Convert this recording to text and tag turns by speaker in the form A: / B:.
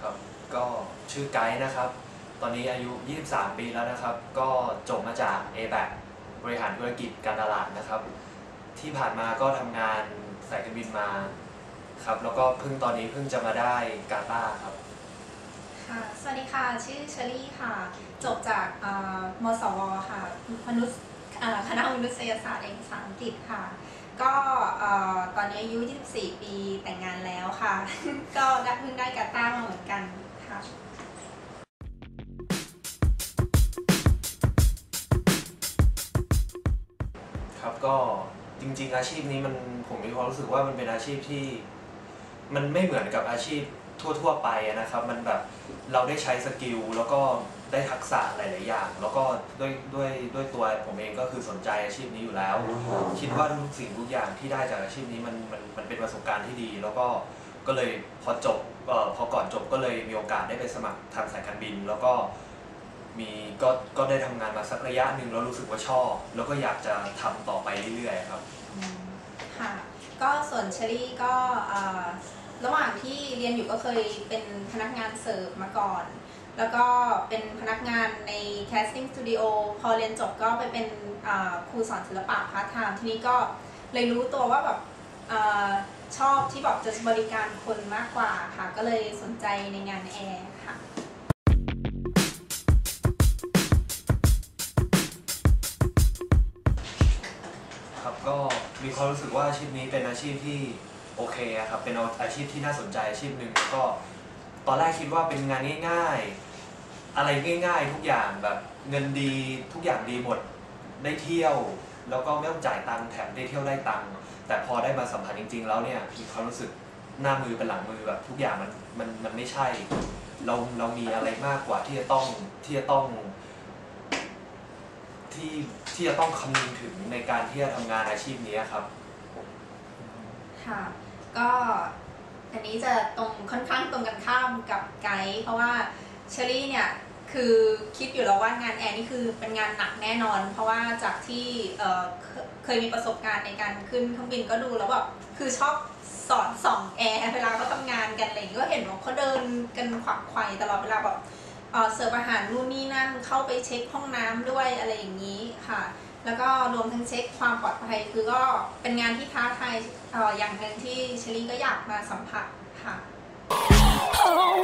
A: ครับก็ชื่อไกด์นะครับ ตอนนี้อายุ 23 ปีแล้วนะครับ ก็จบมาจาก a b a c บริหารธุรกิจการตลาดนะครับ ที่ผ่านมาก็ทำงานสายการบินมาครับ แล้วก็เพิ่งตอนนี้เพิ่งจะมาได้กาตาร์ครับ
B: ค่ะสวัสดีค่ะ ชื่อเชอรี่ค่ะ จบจากมสวค่ะมนุษย์คณะมนุษยศาสตร์เอกสารอังกฤษค่ะ ก็ตอนนี้อายุ 24 ปีแต่งงานแล้วค่ะ ก็เพิ่งได้กาต้ามาเหมือนกันค่ะ
A: ครับก็จริง ๆ อาชีพนี้มันผมมีความรู้สึกว่ามันเป็นอาชีพที่ มันไม่เหมือนกับอาชีพ ทั่ว ๆ ไปอะนะครับ มันแบบเราได้ใช้สกิลแล้วก็ได้ทักษะหลาย ๆ อย่าง แล้วก็ด้วยด้วยด้วยตัวผมเองก็คือสนใจอาชีพนี้อยู่แล้ว คิดว่าทุกสิ่งทุกอย่างที่ได้จากอาชีพนี้มันมันมันเป็นประสบการณ์ที่ดี แล้วก็ก็เลยพอจบเอ่อพอก่อนจบก็เลยมีโอกาสได้ไปสมัครทางสายการบิน แล้วก็มีก็ก็ได้ทำงานมาสักระยะหนึ่งแล้วรู้สึกว่าชอบ แล้วก็อยากจะทำต่อไปเรื่อย ๆ ครับ
B: อืมค่ะ ก็ส่วนเชอรี่ก็เอ่อ ระหว่างที่เรียนอยู่ก็เคยเป็นพนักงานเสิร์ฟมาก่อน แล้วก็เป็นพนักงานใน casting studio พอเรียนจบก็ไปเป็นครูสอนศิลปะพาร์ทไทม์ทีนี้ก็เลยรู้ตัวว่าแบบอชอบที่แบบจะบริการคนมากกว่าค่ะ ก็เลยสนใจในงานแอร์ค่ะ
A: ครับก็มีความรู้สึกว่าอาชีพนี้เป็นอาชีพที่ โอเคครับเป็นอาชีพที่น่าสนใจอาชีพหนึ่งแล้วก็ตอนแรกคิดว่าเป็นงานง่าย ๆ อะไรง่าย ๆ ทุกอย่างแบบเงินดีทุกอย่างดีหมดได้เที่ยว แล้วก็ไม่ต้องจ่ายตังค์แถมได้เที่ยวได้ตังค์แต่พอได้มาสัมผัสจริง ๆ แล้วเนี่ยมีความรู้สึกหน้ามือเป็นหลังมือแบบทุกอย่างมันมันมันไม่ใช่ เราเรามีอะไรมากกว่าที่จะต้องที่จะต้อง ที่ที่จะต้องคำนึงถึงในการที่จะทำงานอาชีพนี้ครับ
B: ค่ะ ก็อันนี้จะตรงค่อนข้างตรงกันข้ามกับไกด์เพราะว่าเชอรี่เนี่ยคือคิดอยู่แล้วว่างานแอร์นี่คือเป็นงานหนักแน่นอน เพราะว่าจากที่เเคยมีประสบการณ์ในการขึ้นเครื่องบินก็ดูแล้วแบบคือชอบสอนส่องแอร์เวลาเขาทำงานกันอะไรอย่างนี้ก็เห็นว่าเขาเดินกันขวักไขว่ตลอดเวลาแบบเเสิร์ฟอาหารนู่นนี่นั่นเข้าไปเช็คห้องน้ำด้วยอะไรอย่างนี้ค่ะ แล้วก็รวมทั้งเช็คความปลอดภัยคือก็เป็นงานที่ท้าทายอออย่างหนึ่งที่เชลลี่ก็อยากมาสัมผัสค่ะ Oh,